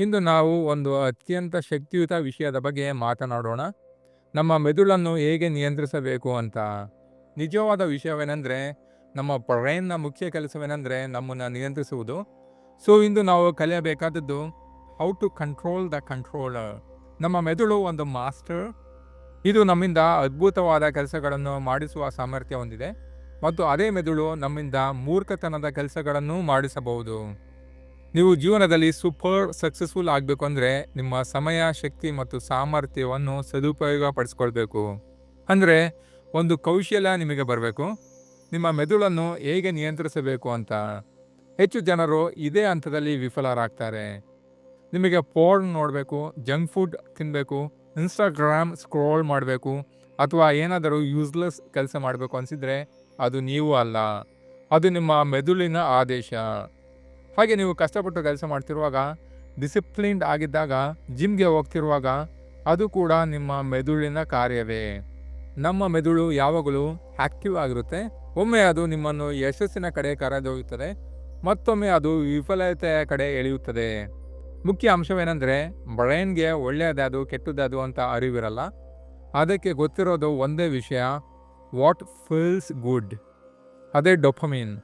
ಇಂದು ನಾವು ಒಂದು ಅತ್ಯಂತ ಶಕ್ತಿಯುತ ವಿಷಯದ ಬಗ್ಗೆ ಮಾತನಾಡೋಣ. ನಮ್ಮ ಮೆದುಳನ್ನು ಹೇಗೆ ನಿಯಂತ್ರಿಸಬೇಕು ಅಂತ. ನಿಜವಾದ ವಿಷಯವೇನೆಂದರೆ, ನಮ್ಮ ಬ್ರೈನ್ನ ಮುಖ್ಯ ಕೆಲಸವೇನೆಂದರೆ ನಮ್ಮನ್ನು ನಿಯಂತ್ರಿಸುವುದು. ಸೊ, ಇಂದು ನಾವು ಕಲಿಯಬೇಕಾದದ್ದು how to control the controller ನಮ್ಮ ಮೆದುಳು ಒಂದು ಮಾಸ್ಟರ್ ಇದು ನಮ್ಮಿಂದ ಅದ್ಭುತವಾದ ಕೆಲಸಗಳನ್ನು ಮಾಡಿಸುವ ಸಾಮರ್ಥ್ಯ ಹೊಂದಿದೆ. ಮತ್ತು ಅದೇ ಮೆದುಳು ನಮ್ಮಿಂದ ಮೂರ್ಖತನದ ಕೆಲಸಗಳನ್ನು ಮಾಡಿಸಬಹುದು. ನೀವು ಜೀವನದಲ್ಲಿ ಸೂಪರ್ ಸಕ್ಸಸ್ಫುಲ್ ಆಗಬೇಕು ಅಂದರೆ ನಿಮ್ಮ ಸಮಯ, ಶಕ್ತಿ ಮತ್ತು ಸಾಮರ್ಥ್ಯವನ್ನು ಸದುಪಯೋಗ ಪಡಿಸ್ಕೊಳ್ಬೇಕು. ಅಂದರೆ ಒಂದು ಕೌಶಲ್ಯ ನಿಮಗೆ ಬರಬೇಕು. ನಿಮ್ಮ ಮೆದುಳನ್ನು ಹೇಗೆ ನಿಯಂತ್ರಿಸಬೇಕು ಅಂತ. ಹೆಚ್ಚು ಜನರು ಇದೇ ಹಂತದಲ್ಲಿ ವಿಫಲರಾಗ್ತಾರೆ. ನಿಮಗೆ ಫೋನ್ ನೋಡಬೇಕು, ಜಂಕ್ ಫುಡ್ ತಿನ್ನಬೇಕು ಇನ್ಸ್ಟಾಗ್ರಾಮ್ ಸ್ಕ್ರೋಲ್ ಮಾಡಬೇಕು, ಅಥವಾ ಏನಾದರೂ ಯೂಸ್ಲೆಸ್ ಕೆಲಸ ಮಾಡಬೇಕು ಅನಿಸಿದರೆ ಅದು ನೀವು ಅಲ್ಲ. ಅದು ನಿಮ್ಮ ಮೆದುಳಿನ ಆದೇಶ. ಹಾಗೆ ನೀವು ಕಷ್ಟಪಟ್ಟು ಕೆಲಸ ಮಾಡ್ತಿರುವಾಗ ಡಿಸಿಪ್ಲಿನ್ಡ್ ಆಗಿದ್ದಾಗ ಜಿಮ್ಗೆ ಹೋಗ್ತಿರುವಾಗ, ಅದು ಕೂಡ ನಿಮ್ಮ ಮೆದುಳಿನ ಕಾರ್ಯವೇ. ನಮ್ಮ ಮೆದುಳು ಯಾವಾಗಲೂ ಆಕ್ಟಿವ್ ಆಗಿರುತ್ತೆ. ಒಮ್ಮೆ ಅದು ನಿಮ್ಮನ್ನು ಯಶಸ್ಸಿನ ಕಡೆ ಕರೆದೊಯ್ಯುತ್ತದೆ. ಮತ್ತೊಮ್ಮೆ ಅದು ವಿಫಲತೆಯ ಕಡೆ ಎಳೆಯುತ್ತದೆ. ಮುಖ್ಯ ಅಂಶವೇನೆಂದರೆ ಬ್ರೈನ್ಗೆ ಒಳ್ಳೆಯದಾದು ಕೆಟ್ಟದಾದು ಅಂತ ಅರಿವಿರಲ್ಲ. ಅದಕ್ಕೆ ಗೊತ್ತಿರೋದು ಒಂದೇ ವಿಷಯ ವಾಟ್ ಫೀಲ್ಸ್ ಗುಡ್ ಅದೇ ಡೊಫಮೀನ್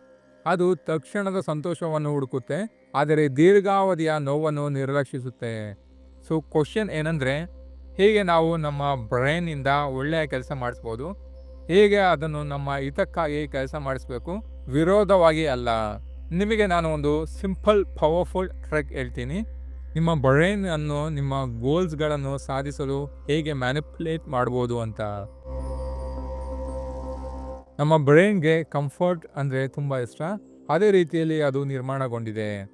ಅದು ತಕ್ಷಣದ ಸಂತೋಷವನ್ನು ಹುಡುಕುತ್ತೆ, ಆದರೆ ದೀರ್ಘಾವಧಿಯ ನೋವನ್ನು ನಿರ್ಲಕ್ಷಿಸುತ್ತೆ. ಸೊ ಕ್ವಶನ್ ಏನಂದರೆ, ಹೇಗೆ ನಾವು ನಮ್ಮ ಬ್ರೈನಿಂದ ಒಳ್ಳೆಯ ಕೆಲಸ ಮಾಡಿಸ್ಬೋದು? ಹೇಗೆ ಅದನ್ನು ನಮ್ಮ ಹಿತಕ್ಕಾಗಿ ಕೆಲಸ ಮಾಡಿಸ್ಬೇಕು? ವಿರೋಧವಾಗಿ ಅಲ್ಲ. ನಿಮಗೆ ನಾನು ಒಂದು ಸಿಂಪಲ್ ಪವರ್ಫುಲ್ ಟ್ರೆಕ್ ಹೇಳ್ತೀನಿ. ನಿಮ್ಮ ಬ್ರೈನ್ ಅನ್ನು ನಿಮ್ಮ ಗೋಲ್ಸ್ಗಳನ್ನು ಸಾಧಿಸಲು ಹೇಗೆ ಮ್ಯಾನಿಪುಲೇಟ್ ಮಾಡ್ಬೋದು ಅಂತ. ನಮ್ಮ ಬ್ರೈನ್ಗೆ ಕಂಫರ್ಟ್ ಅಂದರೆ ತುಂಬ ಇಷ್ಟ. ಅದೇ ರೀತಿಯಲ್ಲಿ ಅದು ನಿರ್ಮಾಣಗೊಂಡಿದೆ.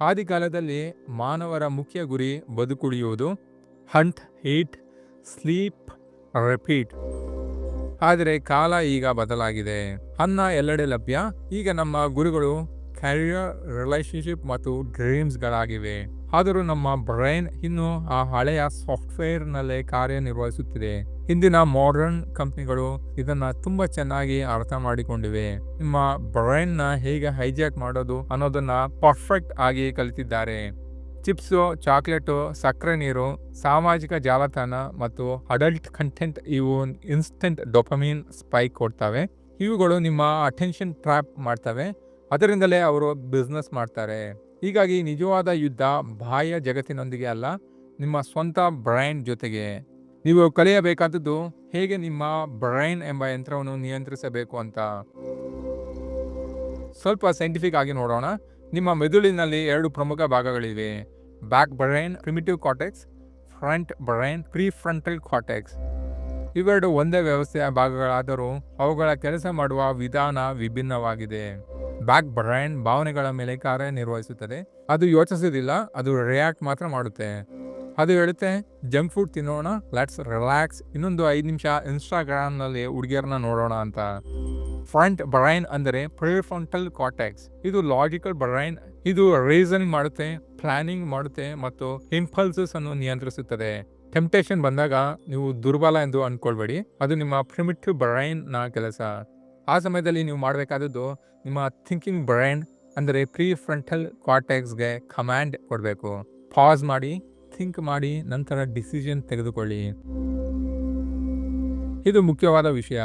ಆದಿಕಾಲದಲ್ಲಿ ಮಾನವರ ಮುಖ್ಯ ಗುರಿ ಬದುಕುಳಿಯುವುದು. Hunt, eat, sleep, repeat. ಆದರೆ ಕಾಲ ಈಗ ಬದಲಾಗಿದೆ. ಅನ್ನ ಎಲ್ಲೆಡೆ ಲಭ್ಯ. ಈಗ ನಮ್ಮ ಗುರುಗಳು ಕ್ಯಾರಿಯರ್ ರಿಲೇಶನ್ಶಿಪ್ ಮತ್ತು ಡ್ರೀಮ್ಸ್ಗಳಾಗಿವೆ ಆದರೂ ನಮ್ಮ ಬ್ರೈನ್ ಇನ್ನು ಆ ಹಳೆಯ ಸಾಫ್ಟ್ವೇರ್ನಲ್ಲೇ ಕಾರ್ಯನಿರ್ವಹಿಸುತ್ತಿದೆ. ಇಂದಿನ ಮಾಡರ್ನ್ ಕಂಪ್ನಿಗಳು ಇದನ್ನ ತುಂಬಾ ಚೆನ್ನಾಗಿ ಅರ್ಥ ಮಾಡಿಕೊಂಡಿವೆ. ನಿಮ್ಮ ಬ್ರೈನ್ನ ಹೇಗೆ ಹೈಜಾಕ್ ಮಾಡೋದು ಅನ್ನೋದನ್ನ ಪರ್ಫೆಕ್ಟ್ ಆಗಿ ಕಲಿತಿದ್ದಾರೆ. ಚಿಪ್ಸು, ಚಾಕ್ಲೇಟು, ಸಕ್ಕರೆ ನೀರು, ಸಾಮಾಜಿಕ ಜಾಲತಾಣ ಮತ್ತು ಅಡಲ್ಟ್ ಕಂಟೆಂಟ್ ಇವು ಇನ್ಸ್ಟೆಂಟ್ ಡೊಪಮೀನ್ ಸ್ಪೈಕ್ ಕೊಡ್ತವೆ. ಇವುಗಳು ನಿಮ್ಮ ಅಟೆನ್ಷನ್ ಟ್ರ್ಯಾಪ್ ಮಾಡ್ತವೆ. ಅದರಿಂದಲೇ ಅವರು ಬಿಸ್ನೆಸ್ ಮಾಡ್ತಾರೆ. ಹೀಗಾಗಿ ನಿಜವಾದ ಯುದ್ಧ ಬಾಹ್ಯ ಜಗತ್ತಿನೊಂದಿಗೆ ಅಲ್ಲ, ನಿಮ್ಮ ಸ್ವಂತ ಬ್ರೈನ್ ಜೊತೆಗೆ. ನೀವು ಕಲಿಯಬೇಕಾದದ್ದು ಹೇಗೆ ನಿಮ್ಮ ಬ್ರೈನ್ ಎಂಬ ಯಂತ್ರವನ್ನು ನಿಯಂತ್ರಿಸಬೇಕು ಅಂತ. ಸ್ವಲ್ಪ ಸೈಂಟಿಫಿಕ್ ಆಗಿ ನೋಡೋಣ. ನಿಮ್ಮ ಮೆದುಳಿನಲ್ಲಿ ಎರಡು ಪ್ರಮುಖ ಭಾಗಗಳಿವೆ. Back brain primitive cortex front brain prefrontal cortex ಇವೆರಡು ಒಂದೇ ವ್ಯವಸ್ಥೆಯ ಭಾಗಗಳಾದರೂ ಅವುಗಳ ಕೆಲಸ ಮಾಡುವ ವಿಧಾನ ವಿಭಿನ್ನವಾಗಿದೆ. ಬ್ಯಾಕ್ ಬ್ರೈನ್ ಭಾವನೆಗಳ ಮೇಲೆ ಕಾರ್ಯನಿರ್ವಹಿಸುತ್ತದೆ. ಅದು ಯೋಚಿಸೋದಿಲ್ಲ ಅದು ರಿಯಾಕ್ಟ್ ಮಾತ್ರ ಮಾಡುತ್ತೆ. ಅದು ಹೇಳುತ್ತೆ ಜಂಕ್ ಫುಡ್ ತಿನ್ನೋಣ ಲೆಟ್ಸ್ ರಿಲ್ಯಾಕ್ಸ್ ಇನ್ನೊಂದು ಐದು ನಿಮಿಷ ಇನ್ಸ್ಟಾಗ್ರಾಮ್ನಲ್ಲಿ ಹುಡುಗಿಯರನ್ನ ನೋಡೋಣ ಅಂತ. ಫ್ರಂಟ್ ಬ್ರೈನ್ ಅಂದರೆ ಪ್ರಿಫ್ರಂಟಲ್ ಕಾಟೆಕ್ಸ್ ಇದು ಲಾಜಿಕಲ್ ಬ್ರೈನ್ ಇದು ರೀಸನ್ ಮಾಡುತ್ತೆ ಪ್ಲಾನಿಂಗ್ ಮಾಡುತ್ತೆ ಮತ್ತು ಇಂಪಲ್ಸಸ್ ಅನ್ನು ನಿಯಂತ್ರಿಸುತ್ತದೆ. ಟೆಂಪ್ಟೇಷನ್ ಬಂದಾಗ ನೀವು ದುರ್ಬಲ ಎಂದು ಅಂದ್ಕೊಳ್ಬೇಡಿ. ಅದು ನಿಮ್ಮ ಪ್ರಿಮಿಟಿವ್ ಬ್ರೈನ್ನ ಕೆಲಸ. ಆ ಸಮಯದಲ್ಲಿ ನೀವು ಮಾಡಬೇಕಾದದ್ದು ನಿಮ್ಮ ಥಿಂಕಿಂಗ್ ಬ್ರೈನ್ ಅಂದರೆ ಪ್ರೀ ಫ್ರಂಟಲ್ ಕಾಟೆಕ್ಸ್ಗೆ ಕಮ್ಯಾಂಡ್ ಕೊಡಬೇಕು. ಪಾಸ್ ಮಾಡಿ ಥಿಂಕ್ ಮಾಡಿ, ನಂತರ ಡಿಸಿಷನ್ ತೆಗೆದುಕೊಳ್ಳಿ. ಇದು ಮುಖ್ಯವಾದ ವಿಷಯ.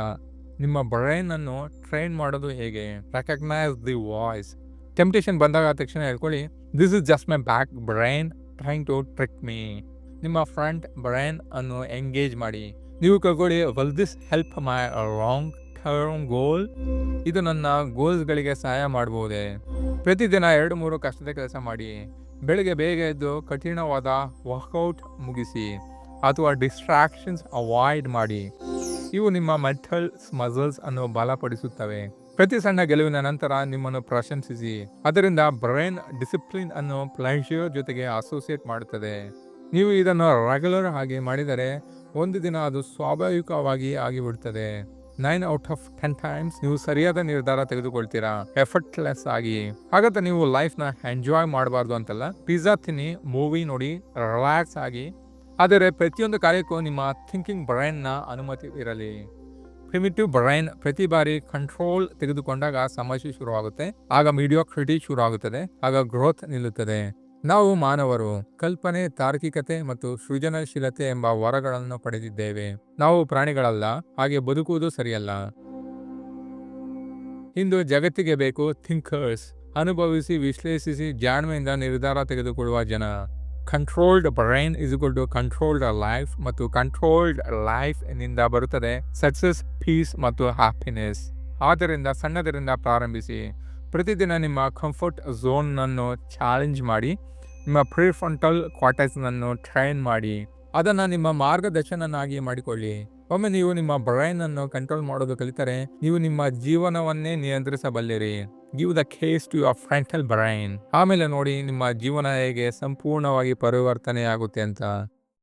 ನಿಮ್ಮ ಬ್ರೈನ್ ಅನ್ನು ಟ್ರೈನ್ ಮಾಡೋದು ಹೇಗೆ? ರೆಕಗ್ನೈಸ್ ದಿ ವಾಯ್ಸ್ ಟೆಂಪ್ಟೇಷನ್ ಬಂದಾಗ ತಕ್ಷಣ ಹೇಳ್ಕೊಳ್ಳಿ this is just my back brain trying to trick me ನಿಮ್ಮ ಫ್ರಂಟ್ ಬ್ರೈನ್ ಅನ್ನು ಎಂಗೇಜ್ ಮಾಡಿ. ನೀವು ಕಳ್ಕೊಳ್ಳಿ will this help my long term goal. ಇದು ನನ್ನ ಗೋಲ್ಸ್ಗಳಿಗೆ ಸಹಾಯ ಮಾಡಬಹುದೇ ಪ್ರತಿದಿನ ಎರಡು ಮೂರು ಕಷ್ಟದ ಕೆಲಸ ಮಾಡಿ. ಬೆಳಗ್ಗೆ ಬೇಗ ಎದ್ದು ಕಠಿಣವಾದ ವರ್ಕೌಟ್ ಮುಗಿಸಿ, ಅಥವಾ ಡಿಸ್ಟ್ರಾಕ್ಷನ್ಸ್ ಅವಾಯ್ಡ್ ಮಾಡಿ. ಇವು ನಿಮ್ಮ ಮೆಂಟಲ್ ಮಸಲ್ಸ್ ಅನ್ನು ಬಲಪಡಿಸುತ್ತವೆ. ಪ್ರತಿ ಸಣ್ಣ ಗೆಲುವಿನ ನಂತರ ನಿಮ್ಮನ್ನು ಪ್ರಶಂಸಿಸಿ. ಅದರಿಂದ ಬ್ರೈನ್ ಡಿಸಿಪ್ಲಿನ್ ಅನ್ನು ಪ್ಲೆಷರ್ ಜೊತೆಗೆ ಅಸೋಸಿಯೇಟ್ ಮಾಡುತ್ತದೆ. ನೀವು ಇದನ್ನು ರೆಗ್ಯುಲರ್ ಆಗಿ ಮಾಡಿದರೆ, ಒಂದು ದಿನ ಅದು ಸ್ವಾಭಾವಿಕವಾಗಿ ಆಗಿಬಿಡುತ್ತದೆ nine out of ten times ನೀವು ಸರಿಯಾದ ನಿರ್ಧಾರ ತೆಗೆದುಕೊಳ್ತೀರಾ? ಎಫರ್ಟ್ಲೆಸ್ ಆಗಿ. ಹಾಗಾದ್ರೆ ನೀವು ಲೈಫ್ನ ಎಂಜಾಯ್ ಮಾಡಬಾರ್ದು ಅಂತಲ್ಲ? ಪಿಜ್ಜಾ ತಿನ್ನಿ ಮೂವಿ ನೋಡಿ ರಿಲ್ಯಾಕ್ಸ್ ಆಗಿ. ಆದರೆ ಪ್ರತಿಯೊಂದು ಕಾರ್ಯಕ್ಕೂ ನಿಮ್ಮ ಥಿಂಕಿಂಗ್ ಬ್ರೈನ್ನ ಅನುಮತಿ ಇರಲಿ. ಪ್ರಿಮಿಟಿವ್ ಬ್ರೈನ್ ಪ್ರತಿ ಬಾರಿ ಕಂಟ್ರೋಲ್ ತೆಗೆದುಕೊಂಡಾಗ ಸಮಸ್ಯೆ ಶುರುವಾಗುತ್ತೆ. ಆಗ ಮೀಡಿಯೋ ಕ್ರಿಟಿ ಶುರುವಾಗುತ್ತದೆ. ಆಗ ಗ್ರೋತ್ ನಿಲ್ಲುತ್ತದೆ. ನಾವು ಮಾನವರು, ಕಲ್ಪನೆ, ತಾರ್ಕಿಕತೆ ಮತ್ತು ಸೃಜನಶೀಲತೆ ಎಂಬ ವರಗಳನ್ನು ಪಡೆದಿದ್ದೇವೆ. ನಾವು ಪ್ರಾಣಿಗಳಲ್ಲ, ಹಾಗೆ ಬದುಕುವುದು ಸರಿಯಲ್ಲ. ಇಂದು ಜಗತ್ತಿಗೆ ಬೇಕು ಥಿಂಕರ್ಸ್ ಅನುಭವಿಸಿ, ವಿಶ್ಲೇಷಿಸಿ, ಜಾಣ್ಮೆಯಿಂದ ನಿರ್ಧಾರ ತೆಗೆದುಕೊಳ್ಳುವ ಜನ. Controlled brain is to controlled life ಮತ್ತು ಕಂಟ್ರೋಲ್ಡ್ ಲೈಫ್ನಿಂದ ಬರುತ್ತದೆ ಸಕ್ಸಸ್ ಪೀಸ್ ಮತ್ತು ಹ್ಯಾಪಿನೆಸ್ ಆದ್ದರಿಂದ, ಸಣ್ಣದರಿಂದ ಪ್ರಾರಂಭಿಸಿ. ಪ್ರತಿದಿನ ನಿಮ್ಮ ಕಂಫರ್ಟ್ ಝೋನ್ನನ್ನು ಚಾಲೆಂಜ್ ಮಾಡಿ, ನಿಮ್ಮ ಪ್ರಿಫ್ರಂಟಲ್ ಕ್ವಾರ್ಟರ್ಸ್ನನ್ನು ಟ್ರೈನ್ ಮಾಡಿ, ಅದನ್ನು ನಿಮ್ಮ ಮಾರ್ಗದರ್ಶನನಾಗಿ ಮಾಡಿಕೊಳ್ಳಿ. ಒಮ್ಮೆ ನೀವು ನಿಮ್ಮ ಬ್ರೈನ್ ಅನ್ನು ಕಂಟ್ರೋಲ್ ಮಾಡೋದು ಕಲಿತರೆ, ನೀವು ನಿಮ್ಮ ಜೀವನವನ್ನೇ ನಿಯಂತ್ರಿಸಬಲ್ಲಿರಿ. Give the keys to your frontal brain ಆಮೇಲೆ ನೋಡಿ ನಿಮ್ಮ ಜೀವನ ಹೇಗೆ ಸಂಪೂರ್ಣವಾಗಿ ಪರಿವರ್ತನೆ ಆಗುತ್ತೆ ಅಂತ.